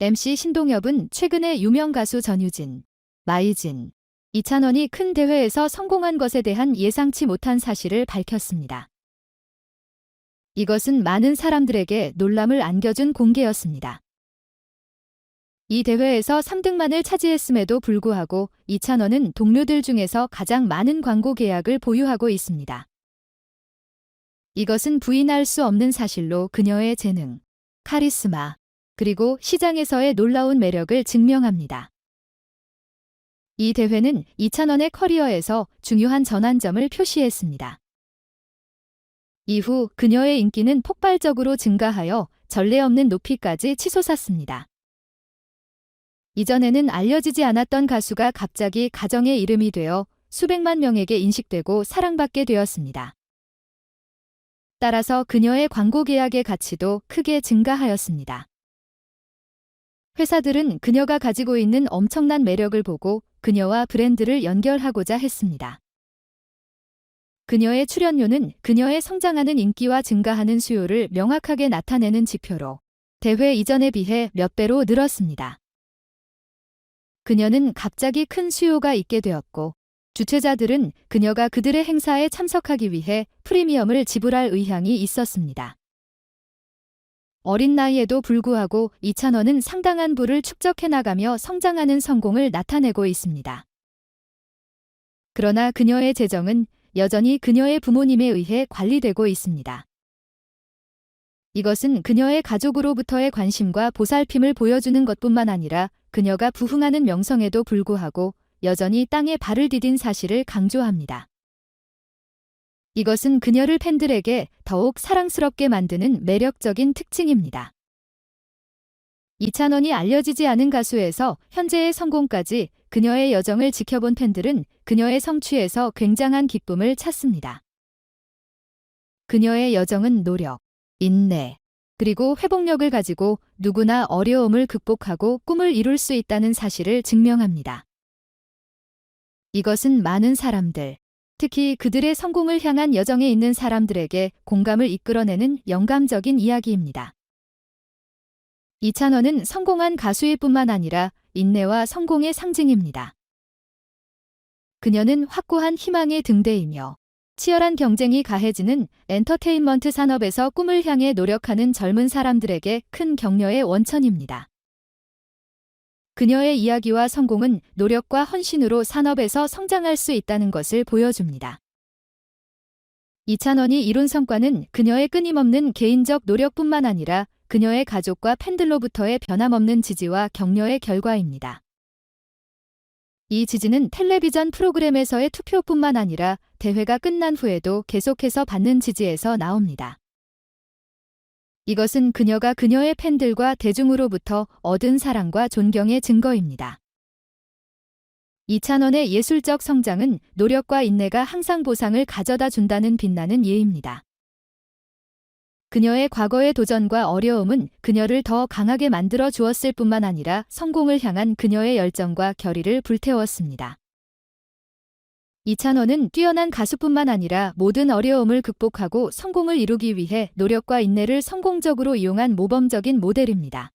MC 신동엽은 최근에 유명 가수 전유진, 마이진, 이찬원이 큰 대회에서 성공한 것에 대한 예상치 못한 사실을 밝혔습니다. 이것은 많은 사람들에게 놀람을 안겨준 공개였습니다. 이 대회에서 3등만을 차지했음에도 불구하고 이찬원은 동료들 중에서 가장 많은 광고 계약을 보유하고 있습니다. 이것은 부인할 수 없는 사실로 그녀의 재능, 카리스마, 그리고 시장에서의 놀라운 매력을 증명합니다. 이 대회는 이찬원의 커리어에서 중요한 전환점을 표시했습니다. 이후 그녀의 인기는 폭발적으로 증가하여 전례 없는 높이까지 치솟았습니다. 이전에는 알려지지 않았던 가수가 갑자기 가정의 이름이 되어 수백만 명에게 인식되고 사랑받게 되었습니다. 따라서 그녀의 광고 계약의 가치도 크게 증가하였습니다. 회사들은 그녀가 가지고 있는 엄청난 매력을 보고 그녀와 브랜드를 연결하고자 했습니다. 그녀의 출연료는 그녀의 성장하는 인기와 증가하는 수요를 명확하게 나타내는 지표로 대회 이전에 비해 몇 배로 늘었습니다. 그녀는 갑자기 큰 수요가 있게 되었고 주최자들은 그녀가 그들의 행사에 참석하기 위해 프리미엄을 지불할 의향이 있었습니다. 어린 나이에도 불구하고 이찬원은 상당한 부를 축적해 나가며 성장하는 성공을 나타내고 있습니다. 그러나 그녀의 재정은 여전히 그녀의 부모님에 의해 관리되고 있습니다. 이것은 그녀의 가족으로부터의 관심과 보살핌을 보여주는 것뿐만 아니라 그녀가 부흥하는 명성에도 불구하고 여전히 땅에 발을 디딘 사실을 강조합니다. 이것은 그녀를 팬들에게 더욱 사랑스럽게 만드는 매력적인 특징입니다. 이찬원이 알려지지 않은 가수에서 현재의 성공까지 그녀의 여정을 지켜본 팬들은 그녀의 성취에서 굉장한 기쁨을 찾습니다. 그녀의 여정은 노력, 인내, 그리고 회복력을 가지고 누구나 어려움을 극복하고 꿈을 이룰 수 있다는 사실을 증명합니다. 이것은 많은 사람들, 특히 그들의 성공을 향한 여정에 있는 사람들에게 공감을 이끌어내는 영감적인 이야기입니다. 이찬원은 성공한 가수일 뿐만 아니라 인내와 성공의 상징입니다. 그녀는 확고한 희망의 등대이며 치열한 경쟁이 가해지는 엔터테인먼트 산업에서 꿈을 향해 노력하는 젊은 사람들에게 큰 격려의 원천입니다. 그녀의 이야기와 성공은 노력과 헌신으로 산업에서 성장할 수 있다는 것을 보여줍니다. 이찬원이 이룬 성과는 그녀의 끊임없는 개인적 노력뿐만 아니라 그녀의 가족과 팬들로부터의 변함없는 지지와 격려의 결과입니다. 이 지지는 텔레비전 프로그램에서의 투표뿐만 아니라 대회가 끝난 후에도 계속해서 받는 지지에서 나옵니다. 이것은 그녀가 그녀의 팬들과 대중으로부터 얻은 사랑과 존경의 증거입니다. 이찬원의 예술적 성장은 노력과 인내가 항상 보상을 가져다 준다는 빛나는 예입니다. 그녀의 과거의 도전과 어려움은 그녀를 더 강하게 만들어 주었을 뿐만 아니라 성공을 향한 그녀의 열정과 결의를 불태웠습니다. 이찬원은 뛰어난 가수뿐만 아니라 모든 어려움을 극복하고 성공을 이루기 위해 노력과 인내를 성공적으로 이용한 모범적인 모델입니다.